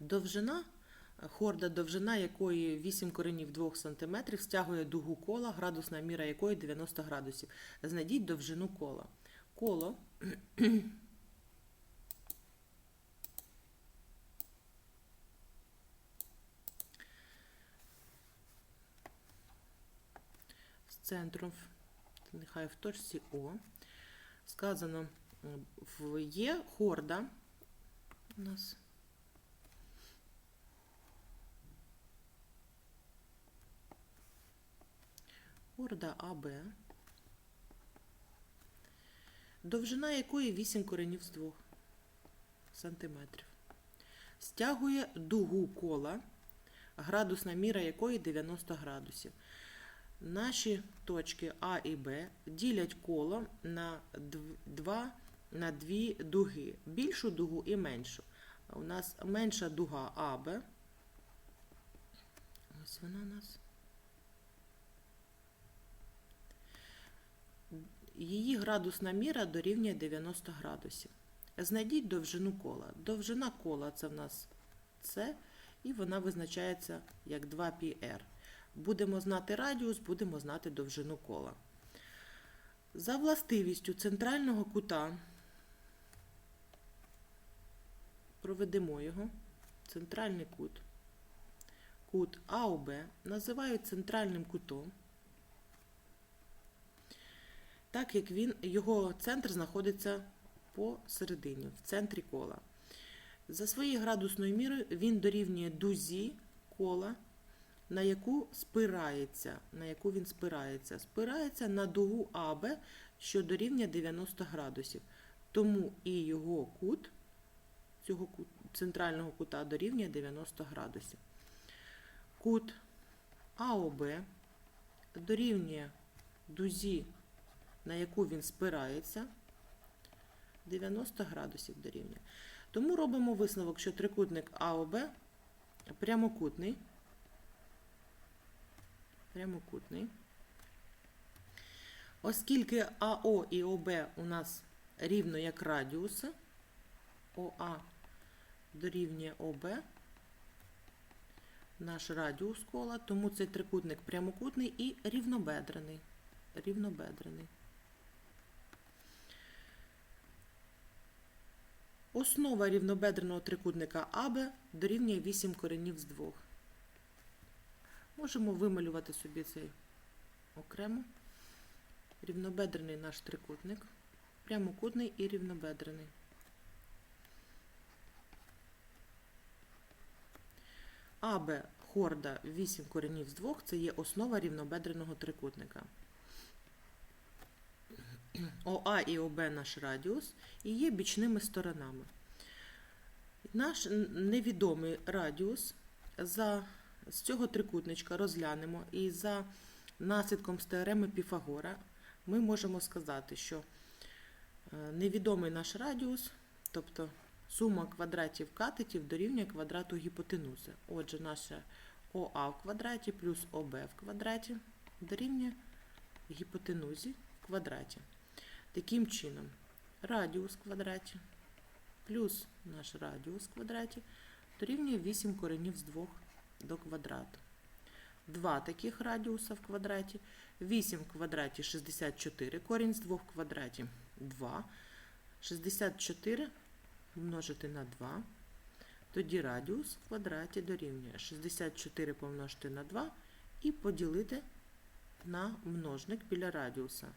Довжина, хорда, довжина якої 8 коренів 2 см, стягує дугу кола, градусна міра якої 90 градусів. Знайдіть довжину кола. Коло з центром, нехай в точці О. Сказано, в є хорда у нас. Хорда АБ, довжина якої 8 коренів з 2 сантиметрів. Стягує дугу кола, градусна міра якої 90 градусів. Наші точки А і Б ділять коло на дв- два на дві дуги, більшу дугу і меншу. У нас менша дуга АБ. Ось вона у нас. Її градусна міра дорівнює 90 градусів. Знайдіть довжину кола. Довжина кола це в нас С, і вона визначається як 2πr. Будемо знати радіус, будемо знати довжину кола. За властивістю центрального кута проведемо його. Центральний кут. Кут АОБ називають центральним кутом, так як він, його центр знаходиться посередині, в центрі кола. За своєю градусною мірою він дорівнює дузі кола, на яку спирається, на яку він спирається. Спирається на дугу АБ, що дорівнює 90 градусів. Тому і його кут, цього кут, центрального кута дорівнює 90 градусів. Кут АОБ дорівнює дузі, на яку він спирається, 90 градусів дорівнює. Тому робимо висновок, що трикутник АОБ прямокутний. Прямокутний. Оскільки АО і ОБ у нас рівно як радіуси, ОА дорівнює ОБ, наш радіус кола, тому цей трикутник прямокутний і рівнобедрений. Рівнобедрений. Основа рівнобедреного трикутника АБ дорівнює 8 коренів з 2. Можемо вималювати собі цей окремо. Рівнобедрений наш трикутник, прямокутний і рівнобедрений. АБ хорда 8 коренів з 2 це є основа рівнобедреного трикутника. ОА і ОБ наш радіус і є бічними сторонами. Наш невідомий радіус за, з цього трикутничка розглянемо, і за наслідком з теореми Піфагора ми можемо сказати, що е, невідомий наш радіус, тобто сума квадратів катетів дорівнює квадрату гіпотенузи. Отже, наша ОА в квадраті плюс ОБ в квадраті дорівнює гіпотенузі в квадраті. Таким чином, радіус в квадраті плюс наш радіус в квадраті дорівнює 8 коренів з 2 до квадрату. Два таких радіуса в квадраті. 8 в квадраті 64, корінь з 2 в квадраті 2. 64 множити на 2. Тоді радіус в квадраті дорівнює 64 помножити на 2 і поділити на множник біля радіуса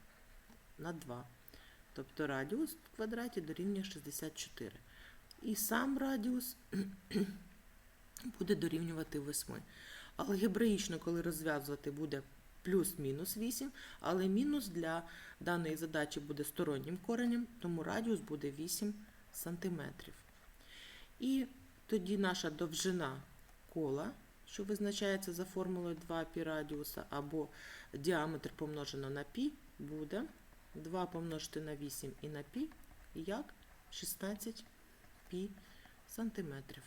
на 2. Тобто радіус в квадраті дорівнює 64. І сам радіус буде дорівнювати 8. Алгебраїчно, коли розв'язувати, буде плюс-мінус 8, але мінус для даної задачі буде стороннім коренем, тому радіус буде 8 см. І тоді наша довжина кола, що визначається за формулою 2 пі радіуса, або діаметр помножено на пі, буде 2 помножити на 8 і на пі, як 16 пі сантиметрів.